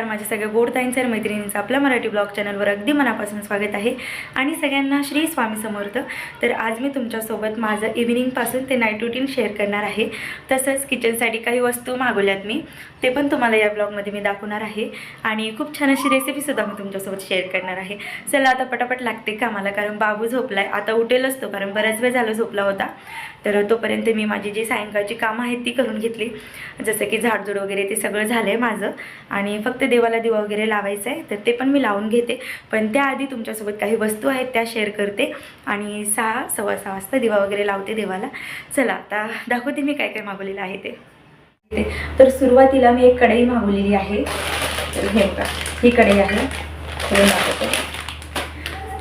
नमस्कार माझ्या सगळ्या गोड ताईंचं आणि मैत्रिणींचं आपल्या मराठी ब्लॉग चॅनलवर अगदी मनापासून स्वागत आहे. आणि सगळ्यांना श्री स्वामी समर्थ. तर आज मी तुमच्यासोबत माझं इव्हिनिंगपासून ते नाईट रुटीन शेअर करणार आहे. तसंच किचनसाठी काही वस्तू मागवल्यात मी. ते पण तुम्हाला या ब्लॉगमध्ये मी दाखवणार आहे. आणि खूप छान अशी रेसिपीसुद्धा मी तुमच्यासोबत शेअर करणार आहे. चला आता पटापट लागते कामाला कारण बाबू झोपला आहे आता उठेलच तो कारण बराच वेळ झाला झोपला होता. तर तोपर्यंत मी माझी जी सायंकाळची कामं आहेत ती करून घेतली. जसं की झाडझूड वगैरे ते सगळं झालं आहे माझं. आणि फक्त देवाला दिवा वगैरे लावायचं आहे तर ते पण मी लावून घेते. पण त्याआधी तुमच्यासोबत काही वस्तू आहेत त्या शेअर करते. आणि सहा सव्वा सहा वाजता दिवा वगैरे लावते देवाला. चला आता दाखवते मी काय काय मागवलेलं आहे ते. तर सुरुवातीला मी एक कढई मागवलेली आहे. तर हे ही कढई आहे. हे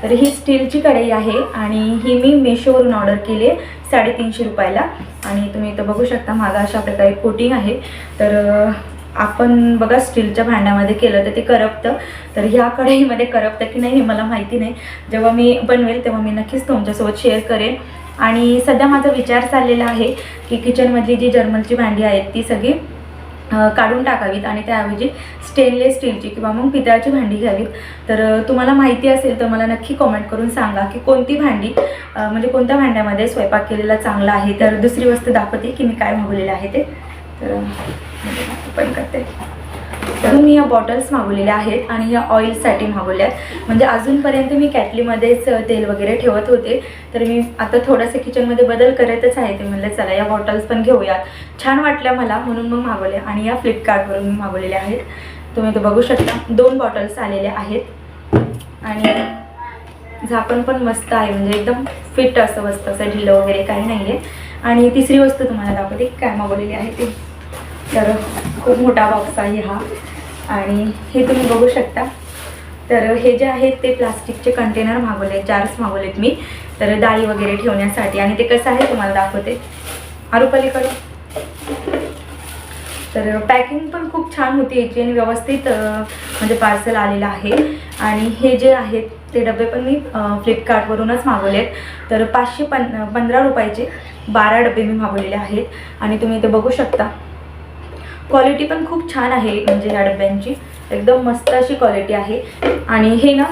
तर ही स्टीलची कढई आहे आणि ही मी मेशोवरून ऑर्डर केली आहे. साडेतीनशे रुपयाला. आणि तुम्ही इथं बघू शकता मागं अशा प्रकारे कोटिंग आहे. तर आपण बघा स्टीलच्या भांड्यामध्ये केलं तर ते करपतं. तर ह्या कढईमध्ये करपतं की नाही हे मला माहिती नाही. जेव्हा मी बनवेल तेव्हा मी नक्कीच तुमच्यासोबत शेअर करेन. आणि सध्या माझा विचार चाललेला आहे की किचनमधली जी जर्मलची भांडी आहेत ती सगळी काढून टाकावीत आणि त्याऐवजी स्टेनलेस स्टीलची किंवा मग पितळाची भांडी घ्यावीत. तर तुम्हाला माहिती असेल तर मला नक्की कॉमेंट करून सांगा की कोणती भांडी म्हणजे कोणत्या भांड्यामध्ये स्वयंपाक केलेला चांगला आहे. तर दुसरी वस्तू दाखवते की मी काय मागवलेलं आहे ते. तर पण करते. तर मी या बॉटल्स मागवलेल्या आहेत आणि या ऑइलसाठी मागवल्या आहेत. म्हणजे अजूनपर्यंत मी कॅटलीमध्येच तेल वगैरे ठेवत होते. तर मी आता थोडंसं किचनमध्ये बदल करतच आहे. ते म्हणलं चला या बॉटल्स पण घेऊयात. छान वाटल्या मला म्हणून मग मागवल्या आणि या फ्लिपकार्टवरून मी मागवलेल्या आहेत. तुम्ही ते बघू शकता दोन बॉटल्स आलेल्या आहेत. आणि झाकण पण मस्त आहे. म्हणजे एकदम फिट असं मस्त असं ढिलं वगैरे काही नाही आहे आणि तिसरी वस्तू तुम्हाला दाखवते काय मागवलेली आहे ते. तर खूप मोठा बॉक्स आहे हा. आणि हे तुम्ही बघू शकता. तर हे जे आहेत ते प्लास्टिकचे कंटेनर मागवले जार्स मागवलेत मी. तर डाळी वगैरे ठेवण्यासाठी. आणि ते कसं आहे तुम्हाला दाखवते. आरुपलीकडे तर पॅकिंग पण खूप छान होती याची आणि व्यवस्थित म्हणजे पार्सल आलेलं आहे. आणि हे जे आहेत ते डबे पण मी फ्लिपकार्टवरूनच मागवलेत तर पाचशे पन पंधरा रुपयाचे बारा डबे मी मागवलेले आहेत. आणि तुम्ही ते बघू शकता. क्वालिटी पण खूप छान आहे म्हणजे या डब्यांची. एकदम मस्त अशी क्वालिटी आहे. आणि हे ना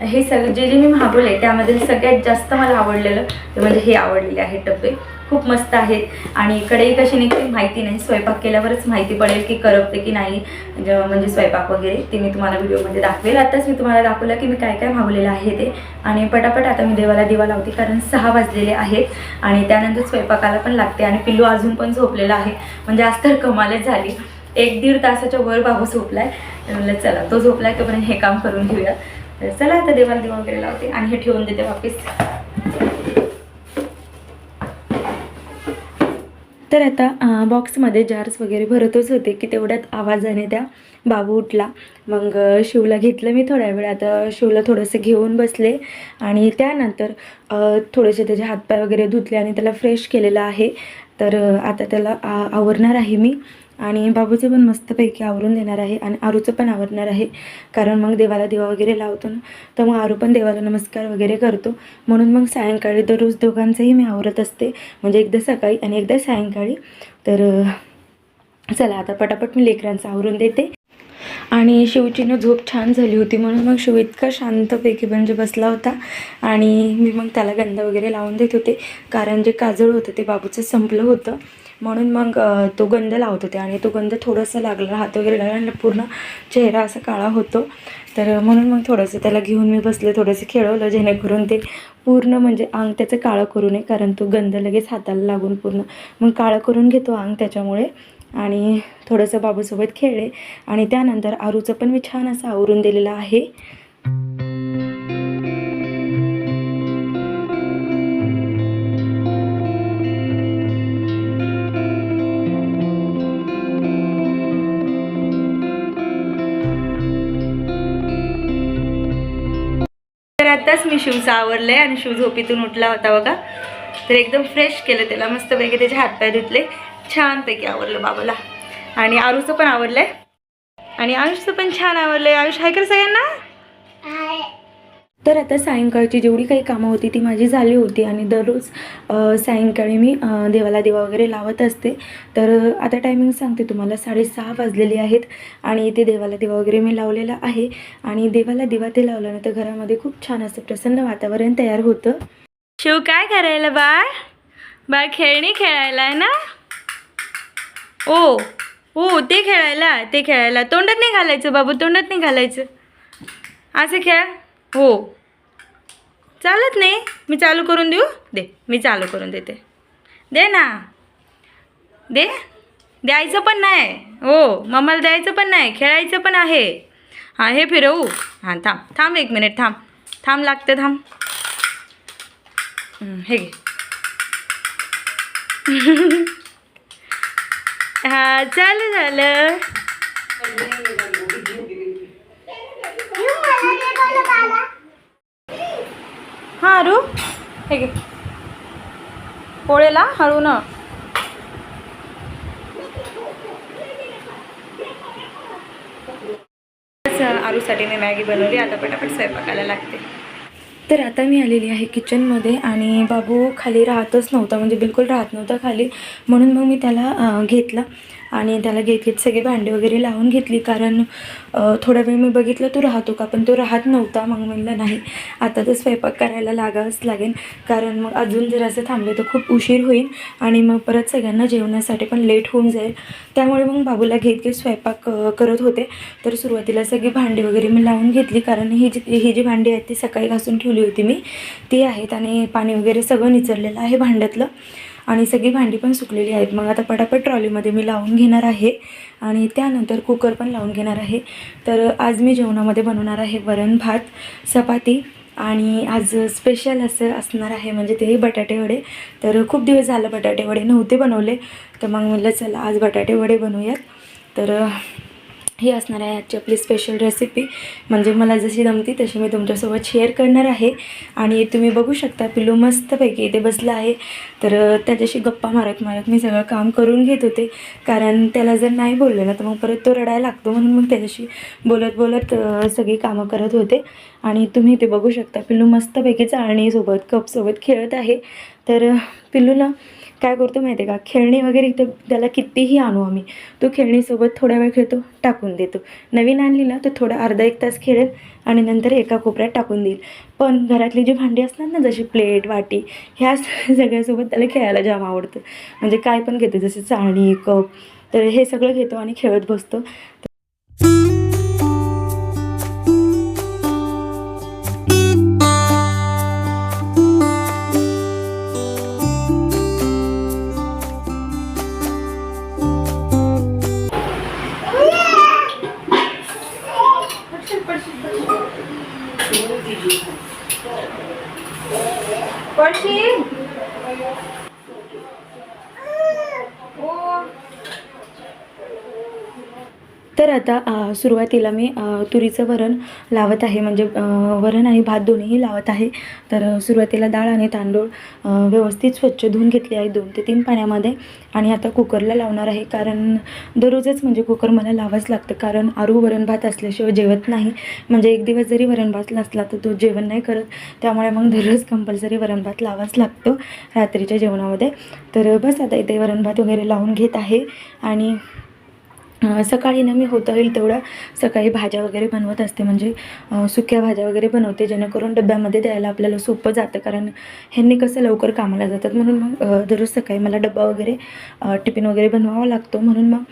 हे सगळे जे जे मी मागवले त्यामध्ये सगळ्यात जास्त मला आवडलेलं ते म्हणजे हे आवडलेले आहेत डबे. खूप मस्त आहेत. आणि कढई कशी निघते माहिती नाही. स्वयंपाक केल्यावरच माहिती पडेल की करपते की नाही. म्हणजे म्हणजे स्वयंपाक वगैरे ते मी तुम्हाला व्हिडिओमध्ये दाखवेल. आताच मी तुम्हाला दाखवलं की मी काय काय मागवलेलं आहे ते. आणि पटापट आता मी देवाला दिवा लावते कारण सहा वाजलेले आहेत. आणि त्यानंतर स्वयंपाकाला पण लागते आणि पिल्लू अजून पण झोपलेला आहे. म्हणजे आज तर कमालच झाली. एक दीड तासाच्या वर बाबू झोपलाय. म्हणलं चला तो झोपलाय तोपर्यंत हे काम करून घेऊया. तर चला आता देवाला दिवा वगैरे लावते आणि हे ठेवून देते वापस. तर आता बॉक्समध्ये जार्स वगैरे भरतच होते की तेवढ्यात आवाजाने त्या बाबू उठला. मग शिवला घेतलं मी थोड्या वेळ आता शिवला थोडंसं घेऊन बसले आणि त्यानंतर थोडेसे त्याचे हातपाय वगैरे धुतले आणि त्याला फ्रेश केलेलं आहे. तर आता त्याला आ आवरणार आहे मी. आणि बाबूचं पण मस्तपैकी आवरून देणार आहे आणि आरूचं पण आवरणार आहे. कारण मग देवाला दिवा वगैरे लावतो ना तर मग आरू पण देवाला नमस्कार वगैरे करतो. म्हणून मग सायंकाळी दररोज दोघांचंही मी आवरत असते. म्हणजे एकदा सकाळी आणि एकदा सायंकाळी. तर चला आता पटापट मी लेकरांचं आवरून देते. आणि शिवची ना झोप छान झाली होती म्हणून मग शिव इतका शांतपैकी म्हणजे बसला होता. आणि मी मग त्याला गंध वगैरे लावून देत होते कारण जे काजळ होतं ते बाबूचं संपलं होतं. म्हणून मग तो गंध लावत होते आणि तो गंध थोडंसं लागला हात वगैरे लागला आणि पूर्ण चेहरा असा काळा होतो. तर म्हणून मग थोडंसं त्याला घेऊन मी बसले थोडंसं खेळवलं जेणेकरून ते पूर्ण म्हणजे अंग त्याचं काळं करू नये कारण तो गंध लगेच हाताला लागून पूर्ण मग काळं करून घेतो अंग त्याच्यामुळे. आणि थोडंसं बाबूसोबत खेळले. आणि त्यानंतर आरूचं पण मी छान असं आवरून दिलेलं आहे. तर आताच मी शिवचा आवरलं आहे आणि शिव झोपीतून उठला होता बघा. तर एकदम फ्रेश केलं त्याला. मस्तपैकी त्याचे हातपाय धुतले. छानपैकी आवरलं बाबाला. आणि आरुचं पण आवरलं आहे आणि आयुषचं पण छान आवरलं आहे आयुष हाय कर सगळ्यांना. तर आता सायंकाळची जेवढी काही कामं होती ती माझी झाली होती आणि दररोज सायंकाळी मी देवाला दिवा वगैरे लावत असते. तर आता टायमिंग सांगते तुम्हाला. साडेसहा वाजलेले आहेत आणि इथे देवाला दिवा वगैरे मी लावलेला आहे. आणि देवाला दिवा ते लावल्यानंतर घरामध्ये खूप छान असं प्रसन्न वातावरण तयार होतं. शिव काय करायला बाळ? बाळ खेळणी खेळायला आहे ना? ओ हो ते खेळायला ते खेळायला. तोंडात नाही घालायचं बाबू तोंडात नाही घालायचं. असं खेळ? हो. चालत नाही. मी चालू करून देऊ? दे मी चालू करून देते. दे ना. दे. द्यायचं पण नाही. हो मम्माला द्यायचं पण नाही. खेळायचं पण आहे. हां हे फिरवू. हां थांब थांब एक मिनिट थांब. थांब लागतं थांब. हे घे. हा चालू झालं. हा अरू हे घे. पोळेला हळू ना. आरूसाठी मी मॅगी बनवली आता पटापट स्वयंपाकाला लागते. तर आता मी आलेली आहे किचनमध्ये आणि बाबू खाली राहतच नव्हता म्हणजे बिलकुल राहत नव्हता खाली. म्हणून मग मी त्याला घेतला. आणि त्याला घेत घेत सगळी भांडी वगैरे लावून घेतली कारण थोडा वेळ मी बघितलं तो राहतो का पण तो राहत नव्हता. मग म्हणलं नाही आता तर स्वयंपाक करायला लागावंच लागेल. कारण मग अजून जर असं थांबले तर खूप उशीर होईल आणि मग परत सगळ्यांना जेवण्यासाठी पण लेट होऊन जाईल. त्यामुळे मग बाबूला घेत घेत स्वयंपाक करत होते. तर सुरुवातीला सगळी भांडी वगैरे मी लावून घेतली कारण ही जी ही जी भांडी आहेत ती सकाळी घासून ठेवली होती मी ती आहेत आणि पाणी वगैरे सगळं निचरलेलं आहे भांड्यातलं. आणि सगळी भांडी पण सुकलेली आहेत. मग आता पटापट ट्रॉलीमध्ये मी लावून घेणार आहे आणि त्यानंतर कुकर पण लावून घेणार आहे. तर आज मी जेवणामध्ये बनवणार आहे वरण भात चपाती आणि आज स्पेशल असं असणार आहे म्हणजे ते बटाटे वडे. तर खूप दिवस झालं बटाटे वडे नव्हते बनवले. तर मग म्हटलं चला आज बटाटे वडे बनवूयात. तर ही असणार आहे आजची आपली स्पेशल रेसिपी म्हणजे मला जशी जमती तशी मी तुमच्यासोबत शेअर करणार आहे. आणि तुम्ही बघू शकता पिल्लू मस्तपैकी इथे बसला आहे. तर त्याच्याशी गप्पा मारत मारत मी सगळं काम करून घेत होते. कारण त्याला जर नाही बोललं ना तर मग परत तो रडायला लागतो. म्हणून मग त्याच्याशी बोलत बोलत सगळी कामं करत होते. आणि तुम्ही इथे बघू शकता पिल्लू मस्तपैकी चाळणीसोबत कपसोबत खेळत आहे. तर अ, पिल्लूला काय करतो माहिती आहे का? खेळणी वगैरे इथं त्याला कितीही आणू आम्ही तो खेळणीसोबत थोड्या वेळ खेळतो टाकून देतो. नवीन आणली ना तो थोडा अर्धा एक तास खेळेल आणि नंतर एका कोपऱ्यात टाकून देईल. पण घरातली जी भांडी असतात ना जशी प्लेट वाटी ह्या सगळ्यासोबत त्याला खेळायला जाम आवडतं. म्हणजे काय पण घेतो जसे चाळणी कप तर हे सगळं घेतो आणि खेळत बसतो. तर आता सुरुवातीला मी तुरीचं वरण लावत आहे. म्हणजे वरण आणि भात दोन्हीही लावत आहे. तर सुरुवातीला डाळ आणि तांदूळ व्यवस्थित स्वच्छ धुवून घेतले आहे दोन ते तीन पाण्यामध्ये. आणि आता कुकरला लावणार आहे. कारण दररोजच म्हणजे कुकर मला लावाच लागतं. कारण आरू वरण भात असल्याशिवाय जेवत नाही. म्हणजे एक दिवस जरी वरण भात नसला तर तो जेवण नाही करत. त्यामुळे मग दररोज कंपल्सरी वरण भात लावाच लागतो रात्रीच्या जेवणामध्ये. तर बस आता इथे वरण भात वगैरे लावून घेत आहे. आणि सकाळी ना मी होता होईल तेवढ्या सकाळी भाज्या वगैरे बनवत असते. म्हणजे सुक्या भाज्या वगैरे बनवते जेणेकरून डब्यामध्ये द्यायला आपल्याला सोपं जातं. कारण ह्यांनी कसं लवकर कामाला जातात. म्हणून मग दररोज सकाळी मला डब्बा वगैरे टिफिन वगैरे बनवावा लागतो. म्हणून मग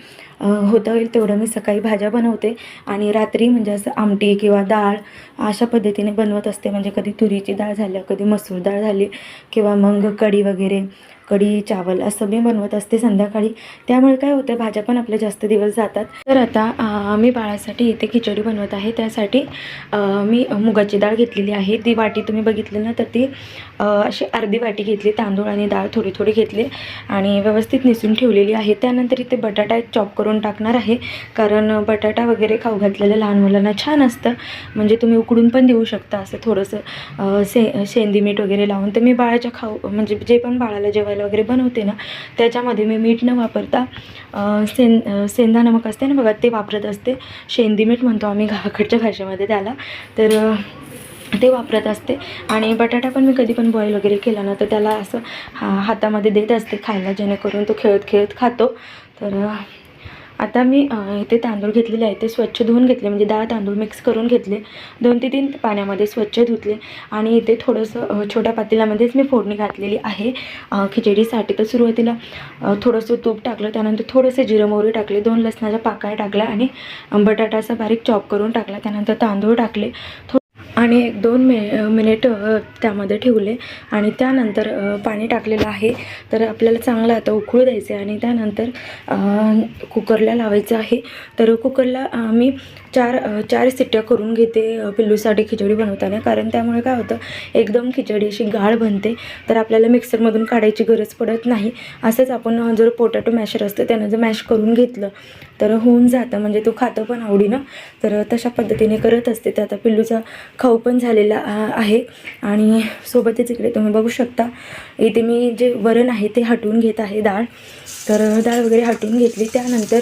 होता होईल तेवढं मी सकाळी भाज्या बनवते. आणि रात्री म्हणजे असं आमटी किंवा डाळ अशा पद्धतीने बनवत असते. म्हणजे कधी तुरीची डाळ झाली कधी मसूर डाळ झाली किंवा मग कढी वगैरे. कढी चावल असं मी बनवत असते संध्याकाळी. त्यामुळे काय होतं भाज्या पण आपल्या जास्त दिवस जातात. तर आता मी बाळासाठी इथे खिचडी बनवत आहे. त्यासाठी मी मुगाची डाळ घेतलेली आहे. ती वाटी तुम्ही बघितली ना तर ती अशी अर्धी वाटी घेतली तांदूळ आणि डाळ थोडी थोडी घेतली आणि व्यवस्थित निसून ठेवलेली आहे. त्यानंतर इथे बटाटा एक चॉप करून टाकणार आहे. कारण बटाटा वगैरे खाऊ घातलेलं लहान मुलांना छान असतं. म्हणजे तुम्ही उकडून पण देऊ शकता असं थोडंसं से शेंदी मीठ वगैरे लावून. तर मी बाळाच्या खाऊ म्हणजे जे पण बाळाला ऑइल वगैरे बनवते ना त्याच्यामध्ये मी मीठ न वापरता सें सेंधा नमक असते ना बघा ते वापरत असते. शेंदी मीठ म्हणतो आम्ही घाकडच्या भाषेमध्ये त्याला. तर ते वापरत असते. आणि बटाटा पण मी कधी पण बॉईल वगैरे केला ना तर त्याला असं हा हातामध्ये देत असते खायला जेणेकरून तो खेळत खेळत खातो. तर आता मी इथे तांदूळ घेतलेले आहे ते स्वच्छ धुवून घेतले म्हणजे डाळ तांदूळ मिक्स करून घेतले. दोन ते तीन पाण्यामध्ये स्वच्छ धुतले आणि इथे थोडंसं छोट्या पातेल्यामध्येच मी फोडणी घातलेली आहे. खिचडीसाठी तर सुरुवातीला थोडंसं तूप टाकलं त्यानंतर थोडंसं जिरं मोहरी टाकले दोन लसणाच्या पाकळ्या टाकल्या आणि बटाटाचा बारीक चॉप करून टाकला त्यानंतर तांदूळ टाकले. थो आणि एक दोन मि मिनिट त्यामध्ये ठेवले आणि त्यानंतर पाणी टाकलेलं आहे. तर आपल्याला चांगलं आता उकळू द्यायचं आहे आणि त्यानंतर कुकरला लावायचं आहे. तर कुकरला आम्ही मी चार चार सिट्ट्या करून घेते पिल्लूसाठी खिचडी बनवताना. कारण त्यामुळे काय होतं एकदम खिचडी अशी गाळ बनते. तर आपल्याला मिक्सरमधून काढायची गरज पडत नाही. असंच आपण जर पोटॅटो मॅशर असतं त्यानं जर मॅश करून घेतलं तर होऊन जातं. म्हणजे तो खातं पण आवडीनं. तर तशा पद्धतीने करत असते. तर आता पिल्लूचा खाऊ पण झालेला आहे. आणि सोबतच इकडे तुम्ही बघू शकता इथे मी जे वरण आहे ते हटवून घेत आहे डाळ. तर डाळ वगैरे हटवून घेतली. त्यानंतर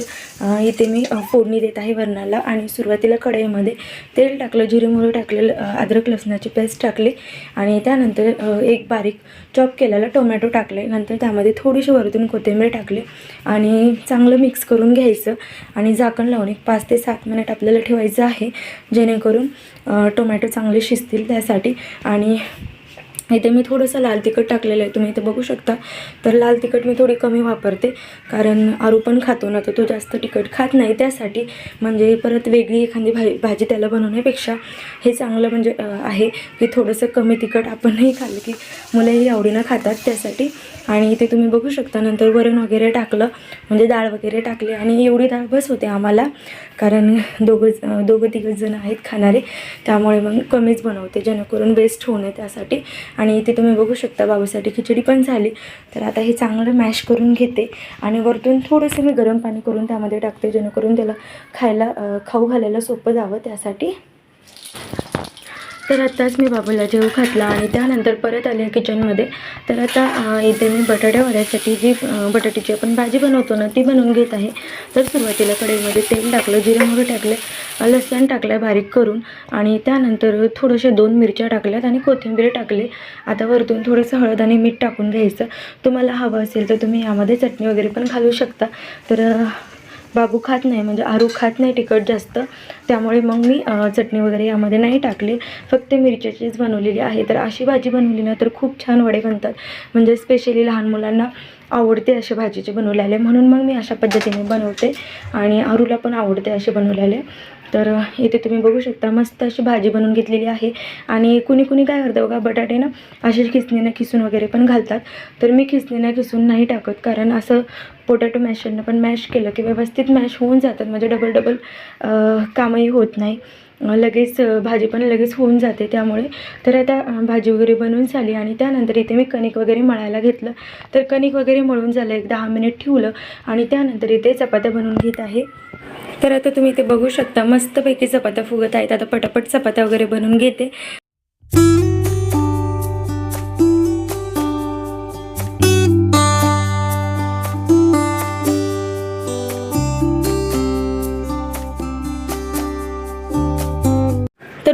इथे मी फोडणी देत आहे वरणाला आणि सुरुवातीला कढईमध्ये तेल टाकलं जिरे मोहरी टाकलेलं अद्रक लसणाची पेस्ट टाकली आणि त्यानंतर एक बारीक चॉप केलेला टोमॅटो टाकले. नंतर त्यामध्ये थोडीशी वरतून कोथिंबीर टाकली आणि चांगलं मिक्स करून घ्यायचं आणि झाकण लावून एक पाच ते सात मिनिट आपल्याला ठेवायचं आहे जेणेकरून टोमॅटो चांगले शिजतील त्यासाठी. आणि इथे मी थोडंसं लाल तिखट टाकलेलं आहे. तुम्ही इथे बघू शकता. तर लाल तिखट मी थोडी कमी वापरते. कारण आरू पण खातो ना तर तो जास्त तिखट खात नाही. त्यासाठी म्हणजे परत वेगळी एखादी भाजी भाजी त्याला बनवण्यापेक्षा हे चांगलं म्हणजे आहे की थोडंसं कमी तिखट आपणही खाल्लं की मुलंही आवडीनं खातात त्यासाठी. आणि इथे तुम्ही बघू शकता नंतर वरण वगैरे टाकलं. म्हणजे डाळ वगैरे टाकली आणि एवढी डाळ बस होते आम्हाला. कारण दोघं दोघं तिघं जण आहेत खाणारे. त्यामुळे मग कमीच बनवते. जेणेकरून वेस्ट होऊ नये त्यासाठी. आणि इथे तुम्ही बघू शकता बाबूसाठी खिचडी पण झाली. तर आता हे चांगलं मॅश करून घेते आणि वरतून थोडंसं मी गरम पाणी करून त्यामध्ये टाकते जेणेकरून त्याला खायला खाऊ घालायला सोपं जावं त्यासाठी. तर आत्ताच मी बाबूला जेव घातला आणि त्यानंतर परत आले किचनमध्ये. तर आता इथे मी बटाट्या वड्यासाठी जी बटाट्याची आपण भाजी बनवतो ना ती बनवून घेत आहे. तर सुरुवातीला कढईमध्ये तेल टाकलं जिरे मोहरी टाकले लसण टाकलं बारीक करून आणि त्यानंतर थोडेसे दोन मिरच्या टाकल्यात आणि कोथिंबीर टाकली. आता वरतून थोडंसं हळद आणि मीठ टाकून घ्यायचं. तुम्हाला हवं असेल तर तुम्ही यामध्ये चटणी वगैरे पण घालू शकता. तर बाबू खात नाही म्हणजे आरू खात नाही तिखट जास्त. त्यामुळे मग मी चटणी वगैरे यामध्ये नाही टाकली. फक्त मिरच्याचीच बनवलेली आहे. तर अशी भाजी बनवली ना तर खूप छान वडे बनतात. म्हणजे स्पेशली लहान मुलांना आवडते असे भाजीचे बनवलेले. म्हणून मग मी अशा पद्धतीने बनवते. आणि आरूला पण आवडते असे बनवलेले. तर इथे तुम्ही बघू शकता मस्त अशी भाजी बनवून घेतलेली आहे. आणि कुणी कुणी काय करतं बघा बटाटे ना असे खिसणीनं खिसून वगैरे पण घालतात. तर मी खिसणीनं खिसून नाही टाकत कारण असं पोटॅटो मॅशरनं पण मॅश केलं की व्यवस्थित मॅश होऊन जातात. म्हणजे डबल डबल कामही होत नाही. लगेच भाजी पण लगेच होऊन जाते त्यामुळे. तर आता भाजी वगैरे बनवून झाली आणि त्यानंतर इथे मी कणिक वगैरे मळायला घेतलं. तर कणिक वगैरे मळून झालं एक दहा मिनिट ठेवलं आणि त्यानंतर इथे चपात्या बनवून घेत आहे. तर आता तुम्ही इथे बघू शकता मस्तपैकी चपात्या फुगत आहेत. आता पटापट चपात्या वगैरे बनवून घेते.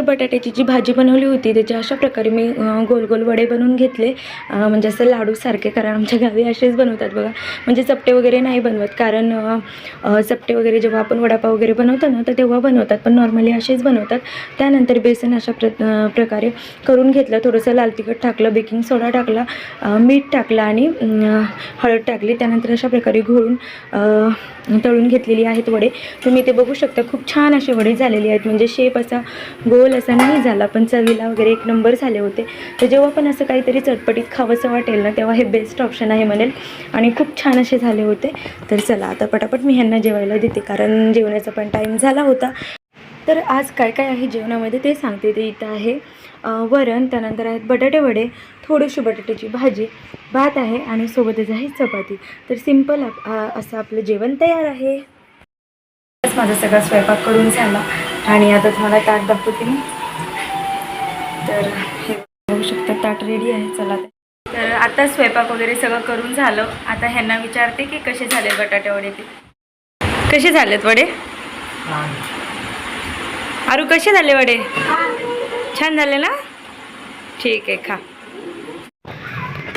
बटाट्याची जी भाजी बनवली होती त्याचे अशा प्रकारे मी गोल गोल वडे बनवून घेतले. म्हणजे असं लाडूसारखे कारण आमच्या गावी असेच बनवतात बघा. म्हणजे चपटे वगैरे नाही बनवत कारण चपटे वगैरे जेव्हा आपण वडापाव वगैरे बनवतो ना तर तेव्हा बनवतात पण नॉर्मली असेच बनवतात. त्यानंतर बेसन अशा प्र प्रकारे करून घेतलं थोडंसं लाल तिखट टाकलं बेकिंग सोडा टाकला मीठ टाकलं आणि हळद टाकली. त्यानंतर अशा प्रकारे घोळून तळून घेतलेली आहेत वडे. तुम्ही ते बघू शकता खूप छान असे वडे झालेले आहेत. म्हणजे शेप असा गोल तसा नाही झाला पण चवीला वगैरे एक नंबर झाले होते. तर जेव्हा पण असं काहीतरी चटपटीत खावंसं वाटेल ना तेव्हा हे बेस्ट ऑप्शन आहे म्हणेल. आणि खूप छान असे झाले होते. तर चला आता पटापट मी ह्यांना जेवायला देते कारण जेवणाचा पण टाईम झाला होता. तर आज काय काय आहे जेवणामध्ये ते सांगते. ते इथं आहे वरण त्यानंतर आहेत बटाटे वडे थोडीशी बटाट्याची भाजी भात आहे आणि सोबतच आहे चपाती. तर सिंपल असं आपलं जेवण तयार आहे. माझा सगळा स्वयंपाक करून झाला. आणि आता तुम्हाला ताट दाखवते मी. तर हे बघू शकता ताट रेडी आहे. चला तर आता स्वयंपाक वगैरे सगळं करून झालं. आता ह्यांना विचारते की कसे झाले बटाटे वडे ते. कसे झालेत वडे? अरू कसे झाले वडे? छान झाले ना? ठीक आहे खा.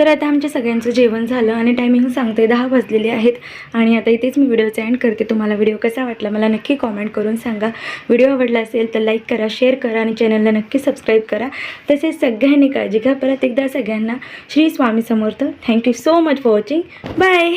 तर आता आमच्या सगळ्यांचं जेवण झालं आणि टायमिंग सांगते दहा वाजलेले आहेत आणि आता इथेच मी व्हिडिओचा एंड करते. तुम्हाला व्हिडिओ कसा वाटला मला नक्की कॉमेंट करून सांगा. व्हिडिओ आवडला असेल तर लाईक करा शेअर करा आणि चॅनलला नक्की सबस्क्राईब करा. तसेच सगळ्यांनी काळजी घ्या. परत एकदा सगळ्यांना Shri Swami Samarth. Thank you so much for watching bye